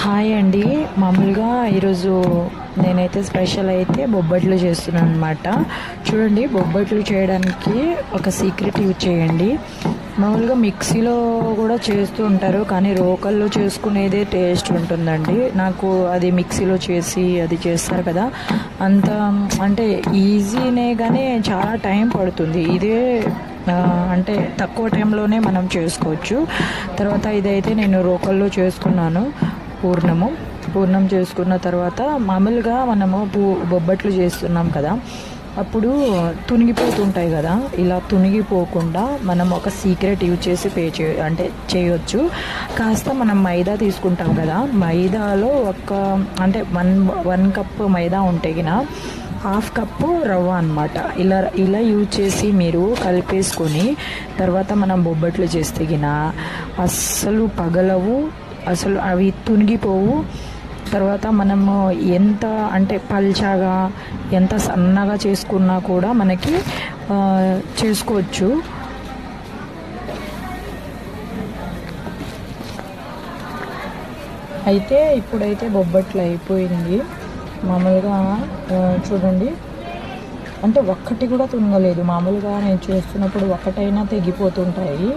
Hi అండి. మామూలుగా ఈరోజు నేనైతే స్పెషల్ అయితే బొబ్బట్లు చేస్తున్నాను అనమాట చూడండి బొబ్బట్లు చేయడానికి ఒక సీక్రెట్ యూజ్ చేయండి. మామూలుగా మిక్సీలో కూడా చేస్తూ ఉంటారు కానీ రోకల్లో చేసుకునేదే టేస్ట్ ఉంటుందండి. నాకు అది మిక్సీలో చేసి అది చేస్తారు కదా. అంత అంటే ఈజీనే కానీ చాలా టైం పడుతుంది. ఇదే అంటే తక్కువ టైంలోనే మనం చేసుకోవచ్చు. తర్వాత ఇదైతే నేను రోకల్లో చేసుకున్నాను. పూర్ణము. పూర్ణం చేసుకున్న తర్వాత మామూలుగా మనము పూ బొబ్బట్లు చేస్తున్నాం కదా. అప్పుడు తునిగిపోతుంటాయి కదా. ఇలా తునిగిపోకుండా మనం ఒక సీక్రెట్ యూజ్ చేసి పే చే అంటే చేయొచ్చు. కాస్త మనం మైదా తీసుకుంటాం కదా. మైదాలో ఒక అంటే వన్ వన్ కప్ మైదా ఉంటే హాఫ్ కప్పు రవ్వ అనమాట ఇలా ఇలా యూజ్ చేసి మీరు కలిపేసుకొని తర్వాత మనం బొబ్బట్లు చేస్తే గిన అస్సలు పగలవు. అసలు అవి తునిగిపోవు. తర్వాత మనము ఎంత అంటే పల్చగా ఎంత సన్నగా చేసుకున్నా కూడా మనకి చేసుకోవచ్చు. అయితే ఇప్పుడైతే బొబ్బట్లు అయిపోయింది మామూలుగా చూడండి. అంటే ఒక్కటి కూడా తుంగలేదు మామూలుగా నేను చేస్తున్నప్పుడు ఒకటైనా తెగిపోతుంటాయి.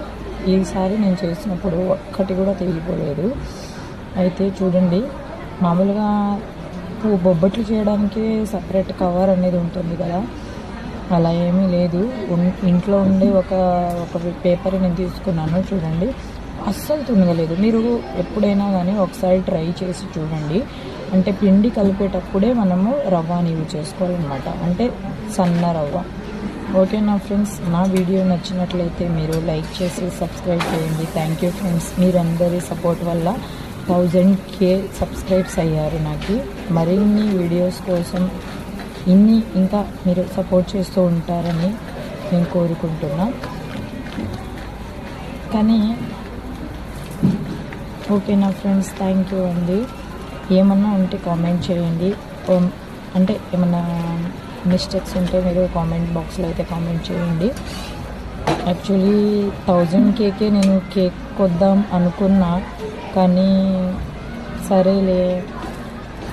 ఈసారి నేను చేసినప్పుడు ఒక్కటి కూడా తెగిపోలేదు అయితే చూడండి మామూలుగా బొబ్బట్లు చేయడానికి సపరేట్ కవర్ అనేది ఉంటుంది కదా. అలా ఏమీ లేదు. ఇంట్లో ఉండే ఒక ఒక పేపర్ నేను తీసుకున్నాను చూడండి. అస్సలు తునగలేదు. మీరు ఎప్పుడైనా కానీ ఒకసారి ట్రై చేసి చూడండి. అంటే పిండి కలిపేటప్పుడే మనము రవ్వని యూజ్ చేసుకోవాలన్నమాట. అంటే సన్న రవ్వ. ఓకే నా ఫ్రెండ్స్ నా వీడియో నచ్చినట్లయితే మీరు లైక్ చేసి సబ్స్క్రైబ్ చేయండి. థ్యాంక్ యూ ఫ్రెండ్స్ మీరందరి సపోర్ట్ వల్ల థౌజండ్ కే సబ్స్క్రైబ్స్ అయ్యారు నాకు. మరిన్ని వీడియోస్ కోసం ఇన్ని ఇంకా మీరు సపోర్ట్ చేస్తూ ఉంటారని నేను కోరుకుంటున్నా. కానీ ఓకే నా ఫ్రెండ్స్ థ్యాంక్ యూ అండి. ఏమన్నా ఉంటే కామెంట్ చేయండి. అంటే ఏమన్నా మిస్టేక్స్ ఉంటే మీరు కామెంట్ బాక్స్లో అయితే కామెంట్ చేయండి. యాక్చువల్లీ థౌజండ్ కేకే నేను కేక్ కొద్దాం అనుకున్నా కానీ సరేలే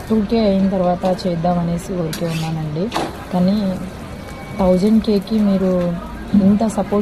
టూ కే అయిన తర్వాత చేద్దాం అనేసి ఊరికే ఉన్నానండి. కానీ థౌజండ్ కేకి మీరు ఇంత సపోర్ట్